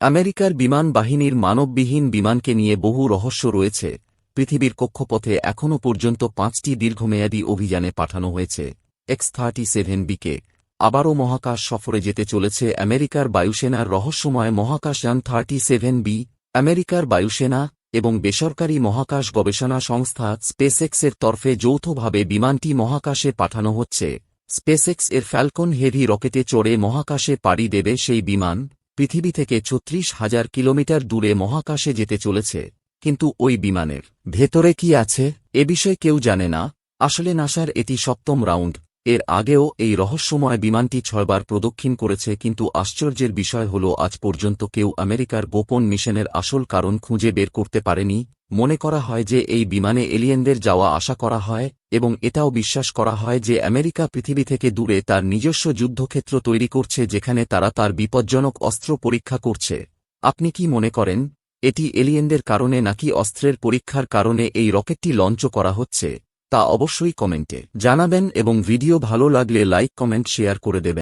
আমেরিকার বিমান বাহিনীর মানববিহীন বিমানকে নিয়ে বহু রহস্য রয়েছে। পৃথিবীর কক্ষপথে এখনও পর্যন্ত পাঁচটি দীর্ঘমেয়াদী অভিযানে পাঠানো হয়েছে, এক্স থার্টি সেভেন বিকে। আবারও মহাকাশ সফরে যেতে চলেছে আমেরিকার বায়ুসেনার রহস্যময় মহাকাশযান থার্টি সেভেন বি। আমেরিকার বায়ুসেনা এবং বেসরকারি মহাকাশ গবেষণা সংস্থা স্পেসএক্সের তরফে যৌথভাবে বিমানটি মহাকাশে পাঠানো হচ্ছে। স্পেসএক্স এর ফ্যালকন হেভি রকেটে চড়ে মহাকাশে পাড়ি দেবে সেই বিমান। পৃথিবী থেকে ছত্রিশ হাজার কিলোমিটার দূরে মহাকাশে যেতে চলেছে, কিন্তু ওই বিমানের ভেতরে কি আছে, এ বিষয়ে কেউ জানে না। আসলে নাসার এটি সপ্তম রাউন্ড। এর আগেও এই রহস্যময় বিমানটি ছয়বার প্রদক্ষিণ করেছে, কিন্তু আশ্চর্যের বিষয় হল, আজ পর্যন্ত কেউ আমেরিকার গোপন মিশনের আসল কারণ খুঁজে বের করতে পারেনি। মনে করা হয় যে এই বিমানে এলিয়েনদের যাওয়া আশা করা হয়, এবং এটাও বিশ্বাস করা হয় যে আমেরিকা পৃথিবী থেকে দূরে তার নিজস্ব যুদ্ধক্ষেত্র তৈরি করছে, যেখানে তারা তার বিপজ্জনক অস্ত্র পরীক্ষা করছে। আপনি কি মনে করেন, এটি এলিয়েনদের কারণে নাকি অস্ত্রের পরীক্ষার কারণে এই রকেটটি লঞ্চ করা হচ্ছে? তা অবশ্যই কমেন্টে জানাবেন এবং ভিডিও ভালো লাগলে লাইক কমেন্ট শেয়ার করে দেবেন।